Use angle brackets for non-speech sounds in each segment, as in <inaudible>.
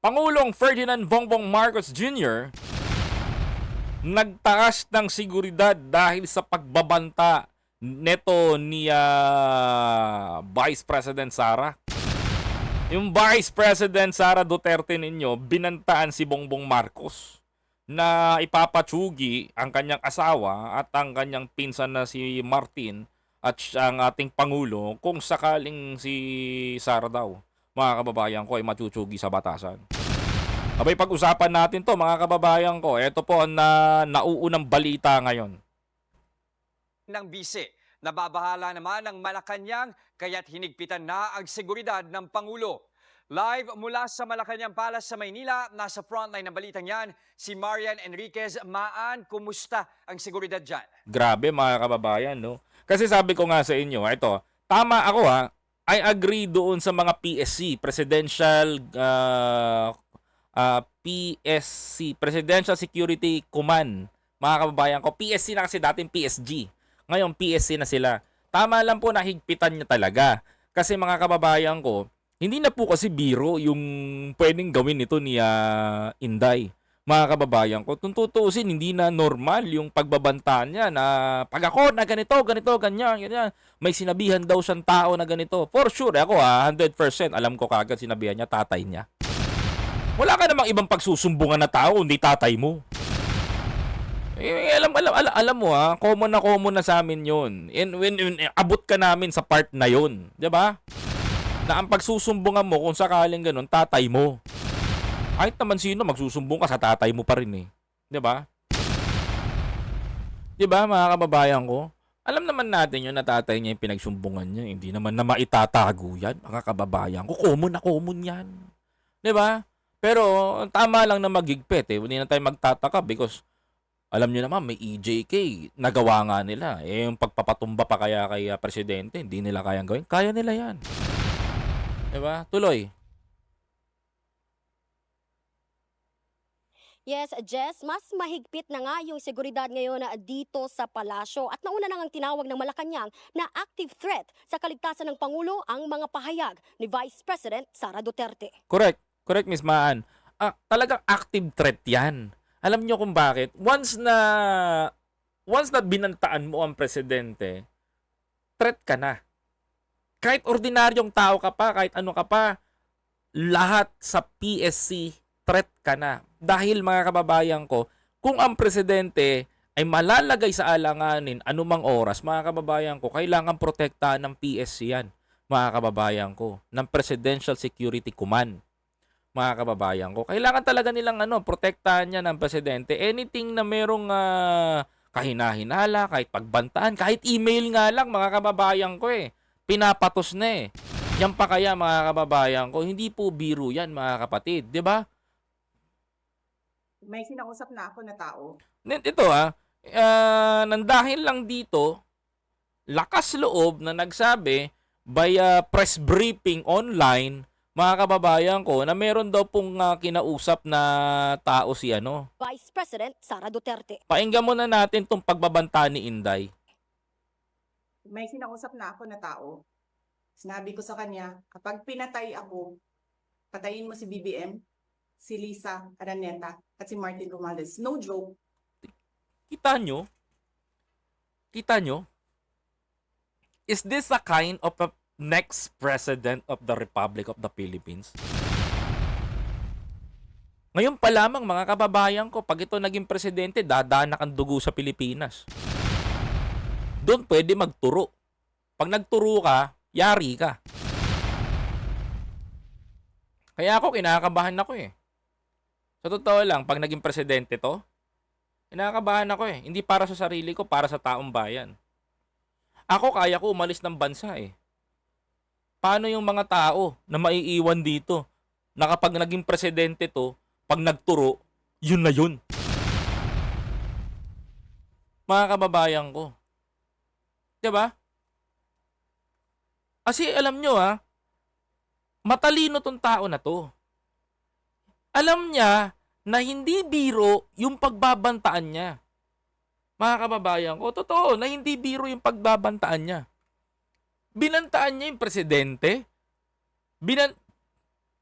Pangulong Ferdinand Bongbong Marcos Jr. nagtaas ng seguridad dahil sa pagbabanta neto ni ah, Vice President Sara. Yung Vice President Sara Duterte ninyo, binantaan si Bongbong Marcos na ipapatsugi ang kanyang asawa at ang kanyang pinsan na si Martin at ang ating Pangulo kung sakaling si Sara daw, mga kababayan ko, ay matutsugi sa batasan. Abay, pag-usapan natin to mga kababayan ko. Ito po ang na, nauunang balita ngayon. ng bise. Nababahala naman ang Malacanang kaya't hinigpitan na ang seguridad ng Pangulo. Live mula sa Malacanang Palace sa Maynila, nasa frontline ng balitang yan, si Marian Enriquez. Maan, kumusta ang seguridad dyan? Grabe mga kababayan, no? Kasi sabi ko nga sa inyo, ito, tama ako ha, I agree doon sa mga PSC, Presidential uh, uh, PSC, Presidential Security Command. Mga kababayan ko, PSC na kasi dating PSG. Ngayon PSC na sila. Tama lang po na higpitan niya talaga. Kasi mga kababayan ko, hindi na po kasi biro yung pwedeng gawin nito ni ah, Inday mga kababayan ko, kung tutuusin, hindi na normal yung pagbabantaan niya na pag ako na ganito, ganito, ganyan, ganyan. May sinabihan daw siyang tao na ganito. For sure, ako ha, 100% alam ko kagad sinabihan niya, tatay niya. Wala ka namang ibang pagsusumbungan na tao, hindi tatay mo. Eh, alam, alam, alam, alam mo ha, common na common na sa amin yun. And when, when abot ka namin sa part na yun, ba? Na ang pagsusumbungan mo kung sakaling ganun, tatay mo kahit naman sino magsusumbong ka sa tatay mo pa rin eh. 'Di ba? 'Di ba mga kababayan ko? Alam naman natin yun na tatay niya yung pinagsumbungan niya. Hindi naman na maitatago yan, mga kababayan ko. Common na common yan. ba? Pero tama lang na magigpit eh. Hindi na tayo magtataka because alam niyo naman may EJK. Nagawa nga nila. Eh yung pagpapatumba pa kaya kay ah, presidente, hindi nila kayang gawin. Kaya nila yan. 'Di ba? Tuloy. Yes, Jess, mas mahigpit na nga yung seguridad ngayon na dito sa palasyo at nauna nang ang tinawag ng Malacanang na active threat sa kaligtasan ng Pangulo ang mga pahayag ni Vice President Sara Duterte. Correct. Correct, Miss Maan. Ah, talagang active threat yan. Alam nyo kung bakit? Once na once na binantaan mo ang presidente, threat ka na. Kahit ordinaryong tao ka pa, kahit ano ka pa, lahat sa PSC, threat ka na. Dahil mga kababayan ko, kung ang presidente ay malalagay sa alanganin anumang oras, mga kababayan ko, kailangan protektahan ng PSC yan, mga kababayan ko, ng Presidential Security Command mga kababayan ko. Kailangan talaga nilang ano, protektahan niya ng presidente. Anything na merong ah, kahinahinala, kahit pagbantaan, kahit email nga lang mga kababayan ko eh. Pinapatos na eh. Yan pa kaya mga kababayan ko, hindi po biro yan mga kapatid, 'di ba? May sinausap na ako na tao. Net ito ah, ah, nang dahil lang dito, lakas loob na nagsabi via press briefing online, mga kababayan ko, na meron daw pong ah, kinausap na tao si ano. Vice President Sara Duterte. Painggan muna natin tong pagbabanta ni Inday. May sinausap na ako na tao. Sinabi ko sa kanya, kapag pinatay ako, patayin mo si BBM, si Lisa Araneta, at si Martin Romales. No joke. Kita nyo? Kita nyo? Is this a kind of a next president of the Republic of the Philippines? Ngayon pa lamang mga kababayan ko, pag ito naging presidente, dadanak ang dugo sa Pilipinas. Doon pwede magturo. Pag nagturo ka, yari ka. Kaya ako, kinakabahan ako eh. Sa totoo lang, pag naging presidente to, kinakabahan ako eh. Hindi para sa sarili ko, para sa taong bayan. Ako, kaya ko umalis ng bansa eh. Paano yung mga tao na maiiwan dito na kapag naging presidente to, pag nagturo, yun na yun. Mga kababayan ko. 'Di ba? Kasi alam nyo ha, matalino tong tao na to. Alam niya na hindi biro yung pagbabantaan niya. Mga kababayan ko, totoo na hindi biro yung pagbabantaan niya. Binantaan niya yung presidente. Binan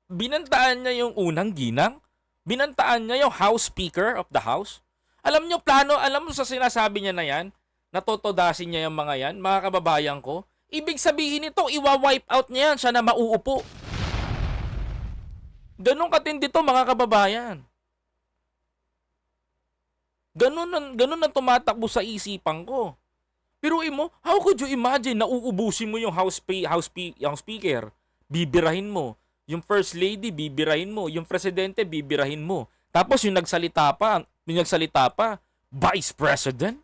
Binantaan niya yung unang ginang. Binantaan niya yung House Speaker of the House. Alam niyo, plano, alam mo sa sinasabi niya na yan, natotodasin niya yung mga yan, mga kababayan ko. Ibig sabihin nito, iwa-wipe out niya yan, siya na mauupo. Ganun katindi to, mga kababayan. Ganun, ang- ganun ang tumatakbo sa isipan ko. Pero mo, how could you imagine na uubusin mo yung house, spe- house, spe- yung speaker? Bibirahin mo. Yung first lady, bibirahin mo. Yung presidente, bibirahin mo. Tapos yung nagsalita pa, yung nagsalita pa, vice president?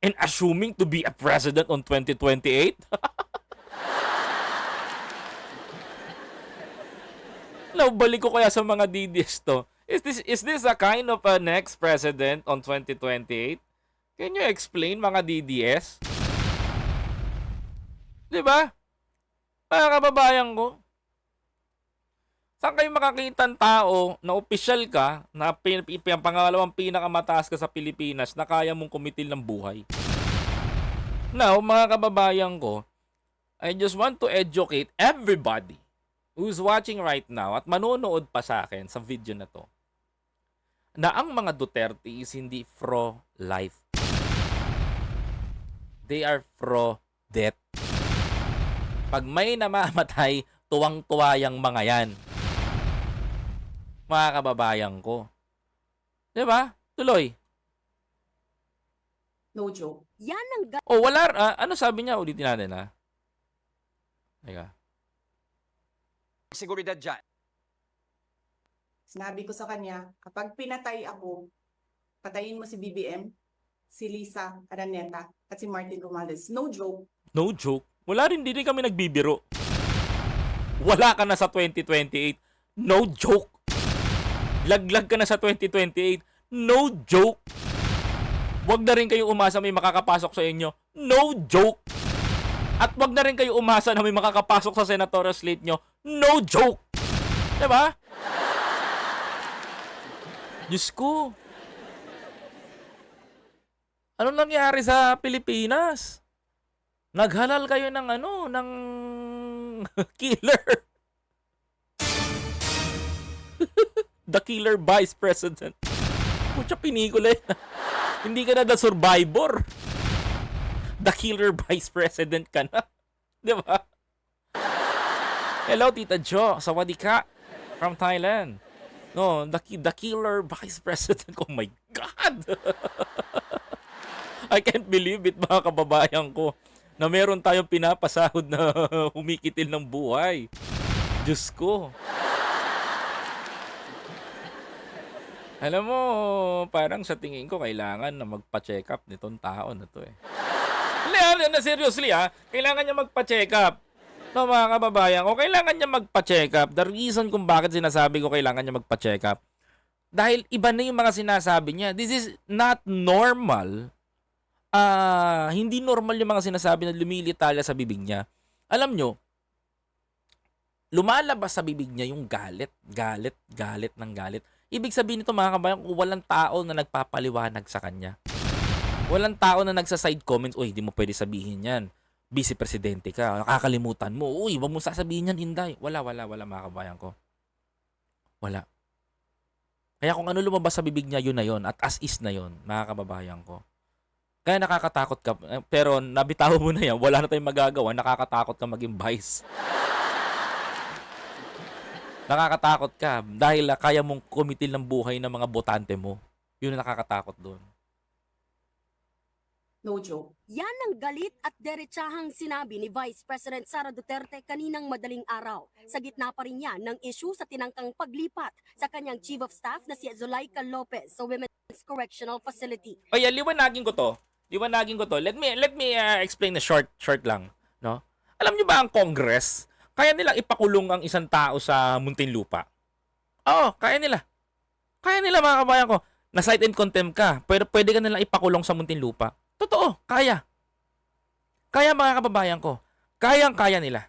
And assuming to be a president on 2028? <laughs> <laughs> Naubalik ko kaya sa mga DDS to. Is this is this a kind of a next president on 2028? Can you explain mga DDS? 'Di ba? Mga kababayan ko. Saan kayo makakita ng tao na opisyal ka, na pin, pin, ang pangalawang pinakamataas ka sa Pilipinas na kaya mong kumitil ng buhay? Now, mga kababayan ko, I just want to educate everybody who's watching right now at manonood pa sa akin sa video na to na ang mga Duterte is hindi pro-life. They are pro-death. Pag may namamatay, tuwang-tuwa yung mga yan. Mga kababayan ko. 'Di ba? Tuloy. No joke. Yan ang ga- O wala, ah, ano sabi niya? Ulitin natin ha. Teka. Seguridad dyan. Sinabi ko sa kanya, kapag pinatay ako, patayin mo si BBM, si Lisa Araneta, at si Martin Romales. No joke. No joke. Wala rin, rin kami nagbibiro. Wala ka na sa 2028. No joke. Laglag ka na sa 2028. No joke. Wag na rin kayo umasa may makakapasok sa inyo. No joke. At wag na rin kayo umasa na may makakapasok sa senatorial slate nyo. No joke. ba? Diyos ko. Ano nangyari sa Pilipinas? Naghalal kayo ng ano, ng <laughs> killer. <laughs> the killer vice president. Pucha pinikula <laughs> yun. Hindi ka na the survivor. The killer <laughs> vice president ka na. <laughs> Di ba? Hello, Tita Jo. Sawadee ka. From Thailand. No, the, the killer vice <laughs> president. Oh my God! I can't believe it, mga kababayan ko, na meron tayong pinapasahod na humikitil ng buhay. Diyos ko. Alam mo, parang sa tingin ko, kailangan na magpa-check up nitong tao na to eh. Hindi, na seriously ah, kailangan niya magpa-check up. No, mga kababayan ko, kailangan niya magpa-check up. The reason kung bakit sinasabi ko kailangan niya magpa-check up, dahil iba na yung mga sinasabi niya. This is not normal. Ah, hindi normal yung mga sinasabi na lumilitalya sa bibig niya. Alam nyo, lumalabas sa bibig niya yung galit, galit, galit ng galit. Ibig sabihin nito mga kabayan, walang tao na nagpapaliwanag sa kanya. Walang tao na nagsa-side comments, uy, hindi mo pwede sabihin yan. Vice Presidente ka, nakakalimutan mo. Uy, wag mo sasabihin yan, Inday. Wala, wala, wala mga kabayan ko. Wala. Kaya kung ano lumabas sa bibig niya, yun na yun. At as is na yun, mga kababayan ko. Kaya nakakatakot ka. eh, Pero nabitaw mo na yan, wala na tayong magagawa. Nakakatakot ka maging vice. <laughs> Nakakatakot ka dahil ah, kaya mong kumitil ng buhay ng mga botante mo. Yun ang nakakatakot doon. No joke. Yan ang galit at derechahang sinabi ni Vice President Sara Duterte kaninang madaling araw. Sa gitna pa rin yan ng issue sa tinangkang paglipat sa kanyang Chief of Staff na si Zulaika Lopez sa Women's Correctional Facility. O yan, liwanagin ko to. Liwanagin ko to. Let me let me uh, explain the short short lang, no? Alam niyo ba ang Congress, kaya nilang ipakulong ang isang tao sa Muntinlupa? Oo, kaya nila. Kaya nila mga kabayan ko. Na cite and contempt ka, pero pwede ka nilang ipakulong sa Muntinlupa. Totoo, kaya. Kaya mga kababayan ko. Kayang-kaya nila.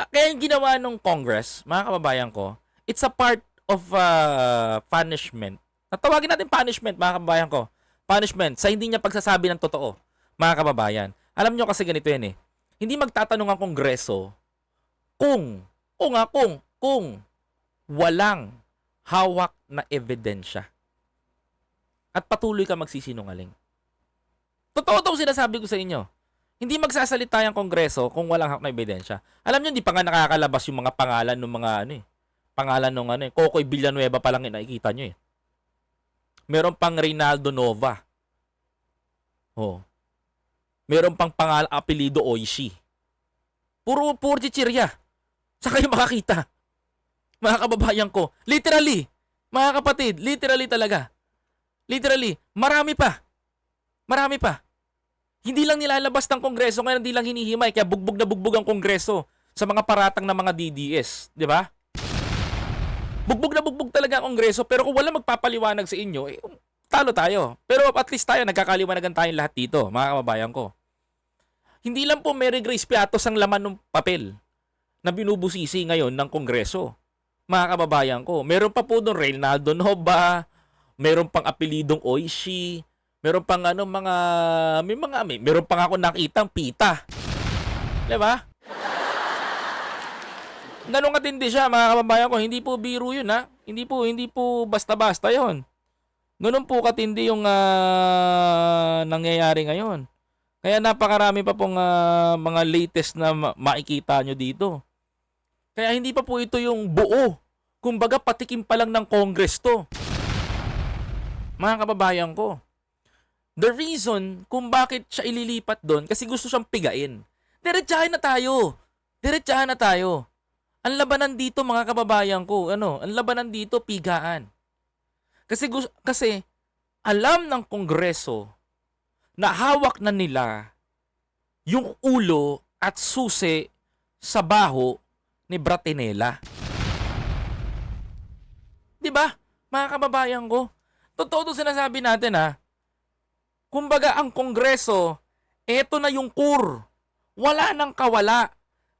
Ah, Kaya yung ginawa ng Congress, mga kababayan ko, it's a part of uh, punishment. Natawagin natin punishment, mga kababayan ko. Punishment sa hindi niya pagsasabi ng totoo, mga kababayan. Alam nyo kasi ganito yan eh. Hindi magtatanong ang Kongreso kung, o nga kung, kung walang hawak na ebidensya at patuloy ka magsisinungaling. Totoo itong sinasabi ko sa inyo. Hindi magsasalita yung kongreso kung walang hawak na ebidensya. Alam niyo, hindi pa nga nakakalabas yung mga pangalan ng mga ano eh. Pangalan ng ano eh. Kokoy Villanueva pa lang yung nakikita nyo eh. Meron pang Reynaldo Nova. Oh. Meron pang pangal apelido Oishi. Puro puro chichirya. Sa kayo makakita. Mga kababayan ko. Literally. Mga kapatid, literally talaga. Literally, marami pa. Marami pa. Hindi lang nilalabas ng kongreso, ngayon hindi lang hinihimay, kaya bugbog na bugbog ang kongreso sa mga paratang ng mga DDS. Di ba? Bugbog na bugbog talaga ang kongreso, pero kung wala magpapaliwanag sa inyo, eh, talo tayo. Pero at least tayo, nagkakaliwanagan tayong lahat dito, mga kababayan ko. Hindi lang po Mary Grace Piatos ang laman ng papel na binubusisi ngayon ng kongreso. Mga kababayan ko. Meron pa po doon Reynaldo Nova, meron pang apelidong Oishi, meron pang ano mga may mga may, meron pang ako nakitang pita. 'Di ba? Ganun katindi siya mga kababayan ko, hindi po biro 'yun ha. Hindi po hindi po basta-basta 'yon. Ganun po katindi yung ah, nangyayari ngayon. Kaya napakarami pa pong ah, mga latest na ma- makikita nyo dito. Kaya hindi pa po ito yung buo. Kumbaga patikim pa lang ng Congress to. Mga kababayan ko. The reason kung bakit siya ililipat doon kasi gusto siyang pigain. Diretsahin na tayo. Diretsahan na tayo. Ang labanan dito mga kababayan ko, ano, ang labanan dito pigaan. Kasi kasi alam ng kongreso na hawak na nila yung ulo at susi sa baho ni Bratinela. 'Di ba? Mga kababayan ko, totoo 'to sinasabi natin ha. Kumbaga ang kongreso, eto na yung core. Wala nang kawala.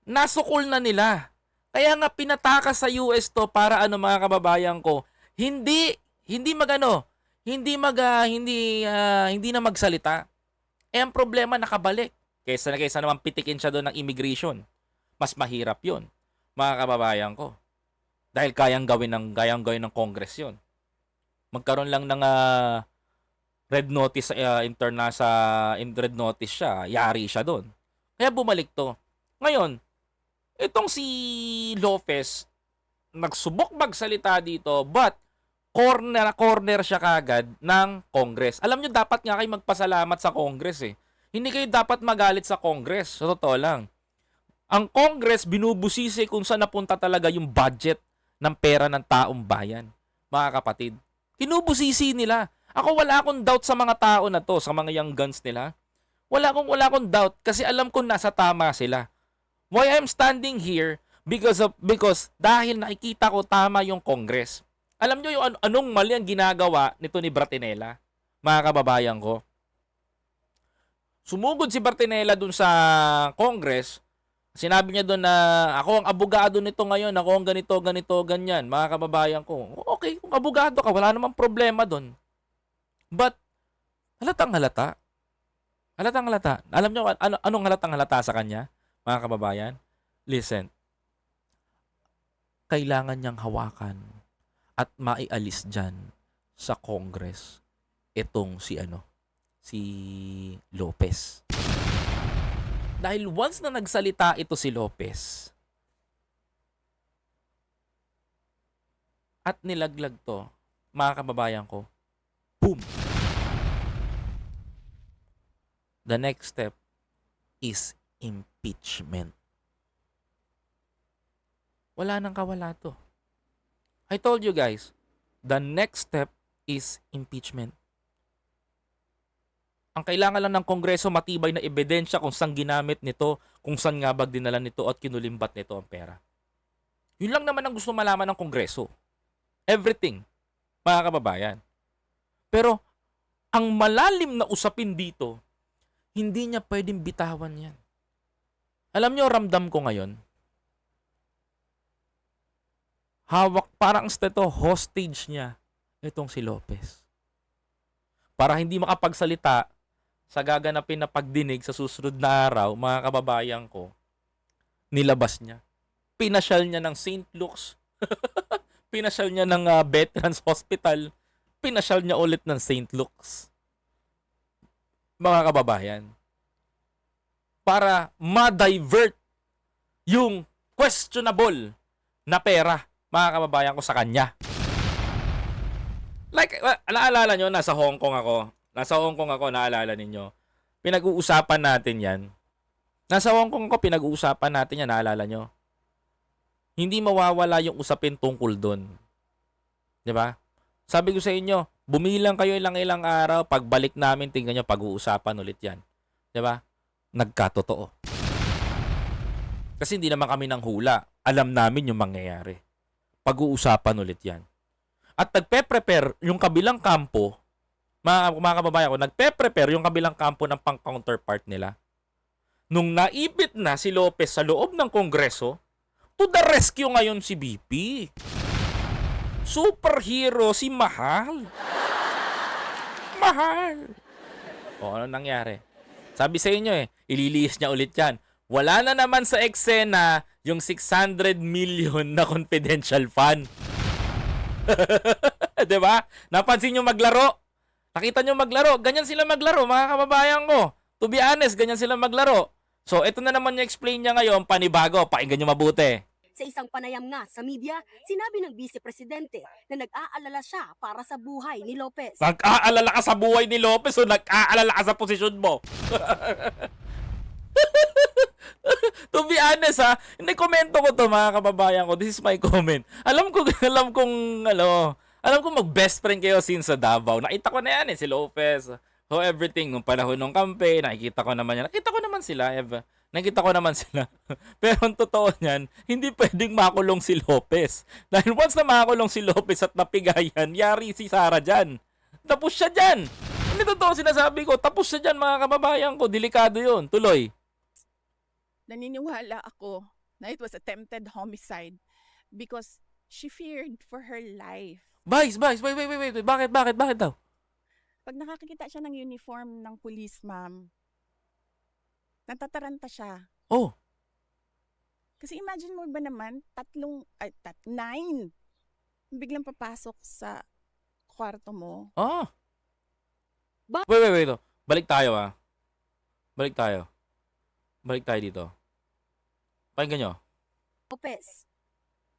Nasukol na nila. Kaya nga pinataka sa US to para ano mga kababayan ko, hindi hindi magano, hindi mag ah, hindi ah, hindi na magsalita. Eh ang problema nakabalik. Kaysa na kaysa naman pitikin siya doon ng immigration. Mas mahirap 'yon, mga kababayan ko. Dahil kayang gawin ng kayang gawin ng Congress 'yon. Magkaroon lang ng ah, red notice uh, interna sa in red notice siya, yari siya doon. Kaya bumalik 'to. Ngayon, itong si Lopez nagsubok magsalita dito but corner corner siya kagad ng Congress. Alam nyo, dapat nga kayo magpasalamat sa Congress eh. Hindi kayo dapat magalit sa Congress. Sa totoo lang. Ang Congress binubusisi kung saan napunta talaga yung budget ng pera ng taong bayan. Mga kapatid. Kinubusisi nila. Ako wala akong doubt sa mga tao na to, sa mga young guns nila. Wala akong wala akong doubt kasi alam ko nasa tama sila. Why I'm standing here because of because dahil nakikita ko tama yung Congress. Alam nyo yung an- anong mali ang ginagawa nito ni Bratinela, mga kababayan ko? Sumugod si Bratinela dun sa Congress, sinabi niya doon na ako ang abogado nito ngayon, ako ang ganito, ganito, ganyan, mga kababayan ko. Okay, kung abogado ka, wala namang problema doon. But, halatang halata. Halatang halata. Alam nyo, ano, anong halatang halata sa kanya, mga kababayan? Listen, kailangan niyang hawakan at maialis dyan sa Congress itong si ano, si Lopez. Dahil once na nagsalita ito si Lopez at nilaglag to, mga kababayan ko, boom! The next step is impeachment. Wala nang kawala to. I told you guys, the next step is impeachment. Ang kailangan lang ng Kongreso matibay na ebidensya kung saan ginamit nito, kung saan nga ba dinala nito at kinulimbat nito ang pera. Yun lang naman ang gusto malaman ng Kongreso. Everything, mga kababayan. Pero, ang malalim na usapin dito, hindi niya pwedeng bitawan yan. Alam niyo, ramdam ko ngayon, hawak parang steto hostage niya itong si Lopez. Para hindi makapagsalita sa gaganapin na pagdinig sa susunod na araw, mga kababayan ko, nilabas niya. Pinasyal niya ng St. Luke's. <laughs> Pinasyal niya ng ah, Veterans Hospital. Pinasyal niya ulit ng St. Luke's. Mga kababayan. Para ma-divert yung questionable na pera, mga kababayan ko sa kanya. Like, naalala nyo, nasa Hong Kong ako. Nasa Hong Kong ako, naalala ninyo. Pinag-uusapan natin yan. Nasa Hong Kong ako, pinag-uusapan natin yan, naalala nyo. Hindi mawawala yung usapin tungkol doon. 'Di ba? Sabi ko sa inyo, bumilang kayo ilang-ilang araw, pagbalik namin, tingnan nyo, pag-uusapan ulit yan. ba? Nagkatotoo. Kasi hindi naman kami nang hula. Alam namin yung mangyayari. Pag-uusapan ulit yan. At nagpe-prepare yung kabilang kampo, mga, mga kababayan ko, nagpe-prepare yung kabilang kampo ng pang-counterpart nila. Nung naipit na si Lopez sa loob ng Kongreso, to the rescue ngayon si BP. Superhero si Mahal. Mahal. O, ano nangyari? Sabi sa inyo eh, ililihis niya ulit yan. Wala na naman sa eksena yung 600 million na confidential fund. <laughs> 'Di ba? Napansin nyo maglaro? Nakita nyo maglaro? Ganyan sila maglaro, mga kababayan ko. To be honest, ganyan sila maglaro. So, ito na naman yung explain niya ngayon, panibago. Pakinggan nyo mabuti. Sa isang panayam nga sa media, sinabi ng Vice Presidente na nag-aalala siya para sa buhay ni Lopez. Nag-aalala ka sa buhay ni Lopez o nag-aalala ka sa posisyon mo? <laughs> to be honest ha, komento ko to mga kababayan ko. This is my comment. Alam ko, alam kong, ano, alam ko mag best friend kayo since sa Davao. Nakita ko na yan eh, si Lopez. So everything, nung panahon ng campaign, nakikita ko naman yan. Nakita ko naman sila, Eva. Nakita ko naman sila. <laughs> Pero ang totoo niyan, hindi pwedeng makulong si Lopez. <laughs> Dahil once na makulong si Lopez at napigayan, yari si Sara dyan. Tapos siya dyan. Hindi totoo sinasabi ko. Tapos siya dyan mga kababayan ko. Delikado yun. Tuloy. naniniwala ako na it was attempted homicide because she feared for her life. Vice, Vice, wait, wait, wait, wait. Bakit, bakit, bakit daw? Pag nakakita siya ng uniform ng police, ma'am, natataranta siya. Oh, Kasi imagine mo ba naman, tatlong, ay, tat, nine, biglang papasok sa kwarto mo. ah. Ba- Wait, wait, wait. oh. Balik tayo ah. Balik tayo. Balik tayo dito. Pakinggan nyo. Lopez.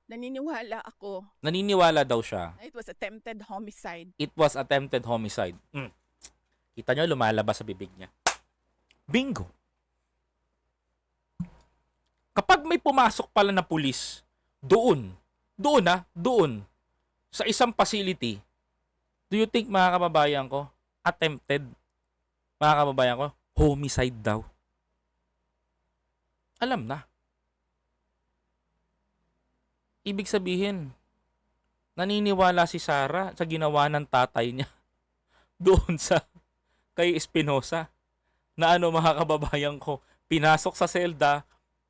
Naniniwala ako Naniniwala daw siya. na it was attempted homicide It was attempted homicide. Mm. Kita nyo, lumalabas sa bibig niya. Bingo. Kapag may pumasok pala na pulis, doon, doon ha, doon, sa isang facility, do you think mga kababayan ko, attempted, mga kababayan ko, homicide daw? Alam na. Ibig sabihin, naniniwala si Sarah sa ginawa ng tatay niya <laughs> doon sa kay Espinosa na ano mga kababayan ko, pinasok sa selda,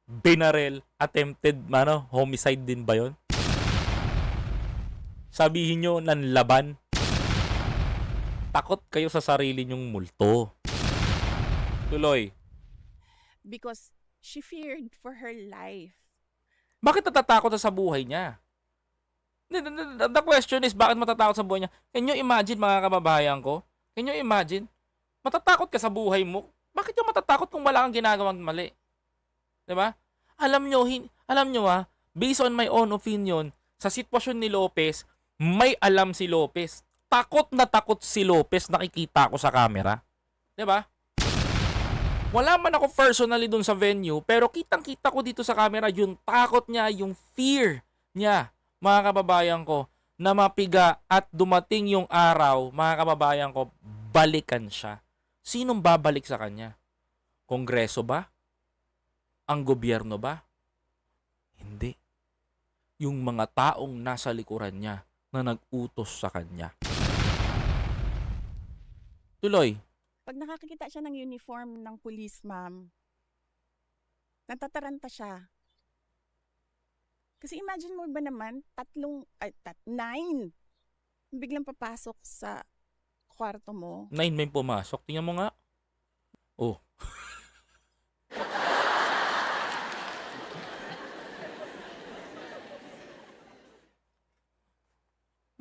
binarel, attempted, ano, homicide din ba yon? Sabihin nyo, nanlaban. Takot kayo sa sarili nyong multo. Tuloy. because she feared for her life. Bakit natatakot sa buhay niya? The, the, the- the question is, bakit matatakot sa buhay niya? Can you imagine, mga kababayan ko? Can you imagine? Matatakot ka sa buhay mo. Bakit yung matatakot kung wala kang ginagawang mali? 'Di ba? Alam nyo, hin- alam nyo ah, based on my own opinion, sa sitwasyon ni Lopez, may alam si Lopez. Takot na takot si Lopez, nakikita ko sa camera. 'Di ba? Wala man ako personally dun sa venue, pero kitang-kita ko dito sa camera yung takot niya, yung fear niya, mga kababayan ko, na mapiga at dumating yung araw, mga kababayan ko, balikan siya. Sinong babalik sa kanya? Kongreso ba? Ang gobyerno ba? Hindi. Yung mga taong nasa likuran niya na nag-utos sa kanya. Tuloy. Pag nakakita siya ng uniform ng police, ma'am, natataranta siya. Kasi imagine mo ba naman, tatlong, ay, tat, nine, biglang papasok sa kwarto mo. Nine may pumasok. Tingnan mo nga. Oh. <laughs>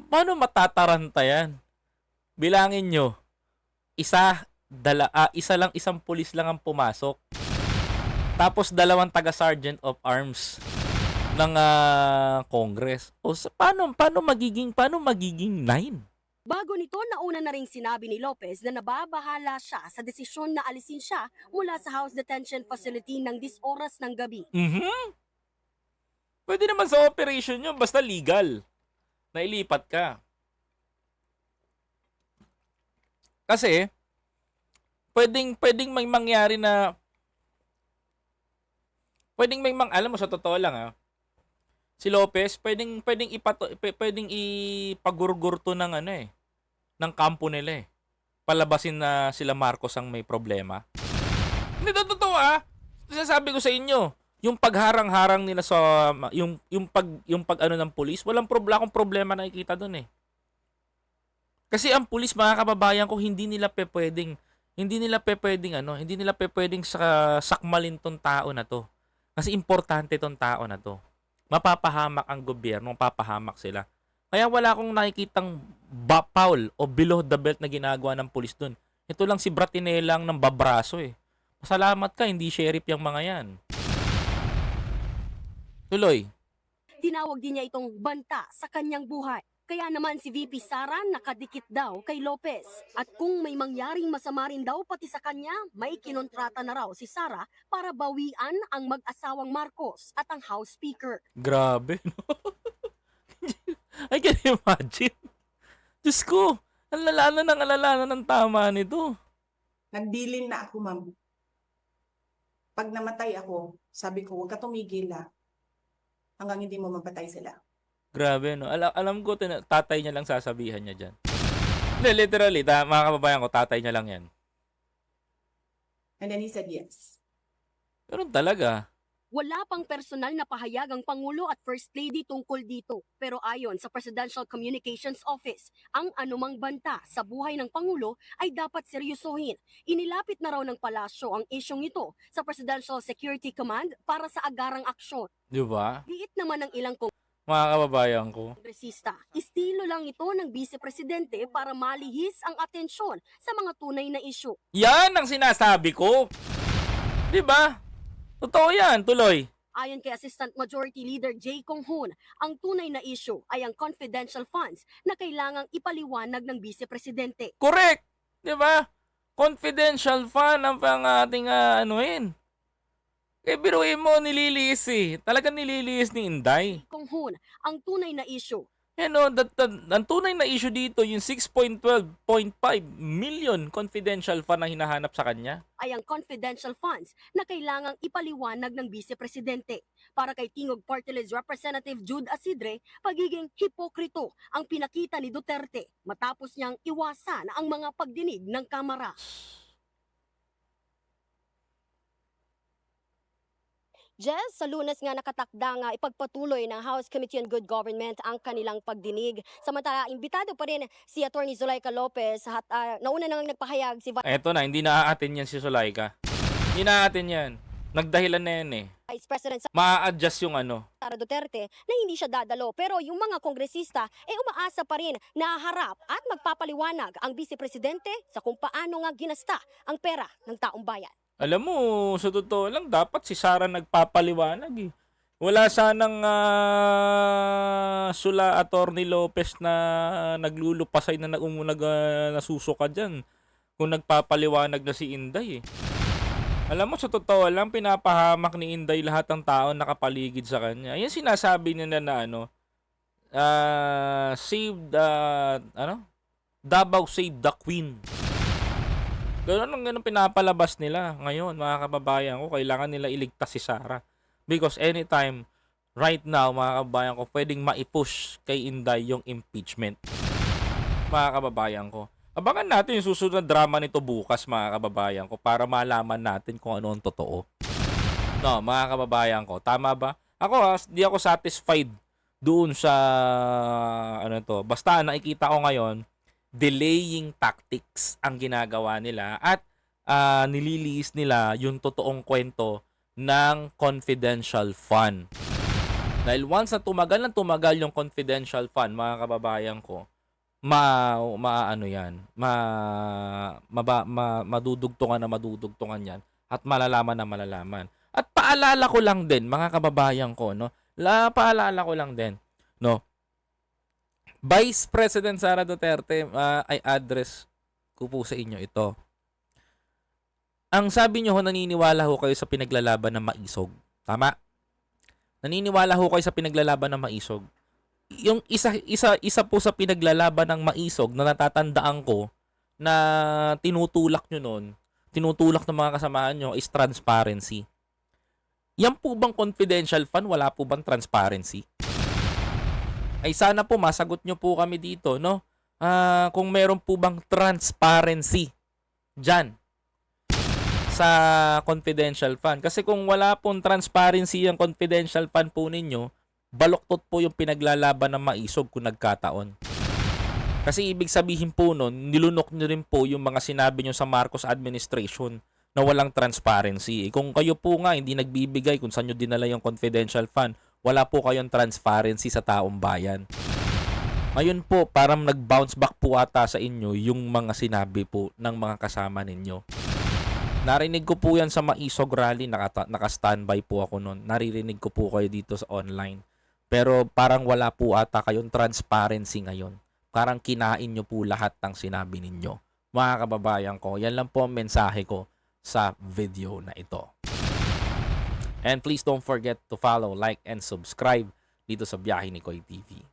paano matataranta yan? Bilangin nyo, isa, dala, ah, isa lang, isang pulis lang ang pumasok. Tapos dalawang taga-sergeant of arms ng ah, Congress. O sa, paano, paano magiging, paano magiging nine? Bago nito, nauna na ring sinabi ni Lopez na nababahala siya sa desisyon na alisin siya mula sa House Detention Facility ng 10 oras ng gabi. Mhm. Pwede naman sa operation yun, basta legal. Nailipat ka. Kasi, pwedeng, pwedeng may mangyari na, pwedeng may mang, alam mo, sa totoo lang ah, si Lopez, pwedeng, pwedeng ipato, pwedeng ipagurgur to ng ano eh, ng kampo nila eh. Palabasin na sila Marcos ang may problema. Hindi to totoo ah. Sinasabi ko sa inyo, yung pagharang-harang nila sa yung yung pag yung pag ano ng pulis, walang problema akong problema nakikita doon eh. Kasi ang pulis mga kababayan ko hindi nila pe pwedeng hindi nila pe pwedeng ano, hindi nila pe pwedeng sa sakmalin tong tao na to. Kasi importante tong tao na to. Mapapahamak ang gobyerno, mapapahamak sila. Kaya wala akong nakikitang ba o below the belt na ginagawa ng pulis doon. Ito lang si Bratinelang ng babraso eh. Pasalamat ka, hindi sheriff yung mga yan. Tuloy. Tinawag din niya itong banta sa kanyang buhay. Kaya naman si VP Sara nakadikit daw kay Lopez. At kung may mangyaring masama rin daw pati sa kanya, may kinontrata na raw si Sara para bawian ang mag-asawang Marcos at ang House Speaker. Grabe, no? <laughs> I can imagine. Diyos ko, ang lalana ng alalana ng tama nito. Nagdilin na ako, ma'am. Pag namatay ako, sabi ko, huwag ka tumigil ah. Hanggang hindi mo mapatay sila. Grabe, no? Alam, alam ko, tina- tatay niya lang sasabihan niya dyan. Hindi, literally, ta- mga kababayan ko, tatay niya lang yan. And then he said yes. Pero talaga. Wala pang personal na pahayag ang Pangulo at First Lady tungkol dito. Pero ayon sa Presidential Communications Office, ang anumang banta sa buhay ng Pangulo ay dapat seryosohin. Inilapit na raw ng palasyo ang isyong ito sa Presidential Security Command para sa agarang aksyon. Di ba? Diit naman ng ilang Mga kababayan ko. kongresista. Estilo lang ito ng Vice Presidente para malihis ang atensyon sa mga tunay na isyu. Yan ang sinasabi ko. Di ba? Totoo yan, tuloy. Ayon kay Assistant Majority Leader Jay Kong Hoon, ang tunay na issue ay ang confidential funds na kailangang ipaliwanag ng Vice Presidente. Correct. Di ba? Confidential fund ang pang ating uh, anuhin. Eh, biruin mo, nililiis eh. Talagang nililiis ni Inday. Kong Hoon, ang tunay na issue Yan o, that, that, ang tunay na issue dito, yung 6.12.5 million confidential fund na hinahanap sa kanya. ay ang confidential funds na kailangang ipaliwanag ng Vice Presidente. Para kay Tingog Party List Representative Jude Asidre, pagiging hipokrito ang pinakita ni Duterte matapos niyang iwasan ang mga pagdinig ng Kamara. Jess, sa lunes nga nakatakda nga ipagpatuloy ng House Committee on Good Government ang kanilang pagdinig. Samantala, imbitado pa rin si Attorney Zuleika Lopez at ah, nauna nang nagpahayag si Eto na, hindi naaatin yan si Sulaika. Hindi naaatin yan. Nagdahilan na yan eh. Vice President Ma-adjust yung ano. Sara Duterte na hindi siya dadalo. Pero yung mga kongresista ay umaasa pa rin na harap at magpapaliwanag ang Vice Presidente sa kung paano nga ginasta ang pera ng taong bayan. Alam mo, sa totoo lang, dapat si Sara nagpapaliwanag eh. Wala sanang ah, sula attorney Lopez na naglulupasay na nag, nag ah, nasusuka dyan kung nagpapaliwanag na si Inday eh. Alam mo, sa totoo lang, pinapahamak ni Inday lahat ng tao nakapaligid sa kanya. Yan sinasabi nila na ano, ah, save the, ano? Davao save the queen. Ganun ang ganun pinapalabas nila ngayon, mga kababayan ko. Kailangan nila iligtas si Sara. Because anytime, right now, mga kababayan ko, pwedeng maipush kay Inday yung impeachment. Mga kababayan ko. Abangan natin yung susunod na drama nito bukas, mga kababayan ko, para malaman natin kung ano ang totoo. No, mga kababayan ko, tama ba? Ako ha, di ako satisfied doon sa ano to. Basta nakikita ko ngayon, delaying tactics ang ginagawa nila at ah, nililiis nila yung totoong kwento ng confidential fund. Dahil once na tumagal na tumagal yung confidential fund, mga kababayan ko, ma, maano yan, ma, maba, ma, madudugtungan na madudugtungan yan at malalaman na malalaman. At paalala ko lang din, mga kababayan ko, no? La, paalala ko lang din, no? Vice President Sara Duterte, ah, ay address ko po sa inyo ito. Ang sabi nyo ho, naniniwala ho kayo sa pinaglalaban ng maisog. Tama? Naniniwala ho kayo sa pinaglalaban ng maisog. Yung isa, isa, isa po sa pinaglalaban ng maisog na natatandaan ko na tinutulak nyo nun, tinutulak ng mga kasamahan nyo is transparency. Yan po bang confidential fund? Wala po bang transparency? Ay sana po masagot nyo po kami dito, no? Ah, kung meron po bang transparency dyan sa confidential fund. Kasi kung wala pong transparency ang confidential fund po ninyo, baloktot po yung pinaglalaban ng maisog kung nagkataon. Kasi ibig sabihin po nun, nilunok nyo rin po yung mga sinabi nyo sa Marcos administration na walang transparency. Eh, Kung kayo po nga hindi nagbibigay kung saan nyo dinala yung confidential fund, wala po kayong transparency sa taong bayan. Ngayon po, parang nag-bounce back po ata sa inyo yung mga sinabi po ng mga kasama ninyo. Narinig ko po yan sa Maisog Rally, nakata- naka-standby po ako noon. Naririnig ko po kayo dito sa online. Pero parang wala po ata kayong transparency ngayon. Parang kinain nyo po lahat ng sinabi ninyo. Mga kababayan ko, yan lang po ang mensahe ko sa video na ito. And please don't forget to follow, like, and subscribe dito sa Biyahe ni Koy TV.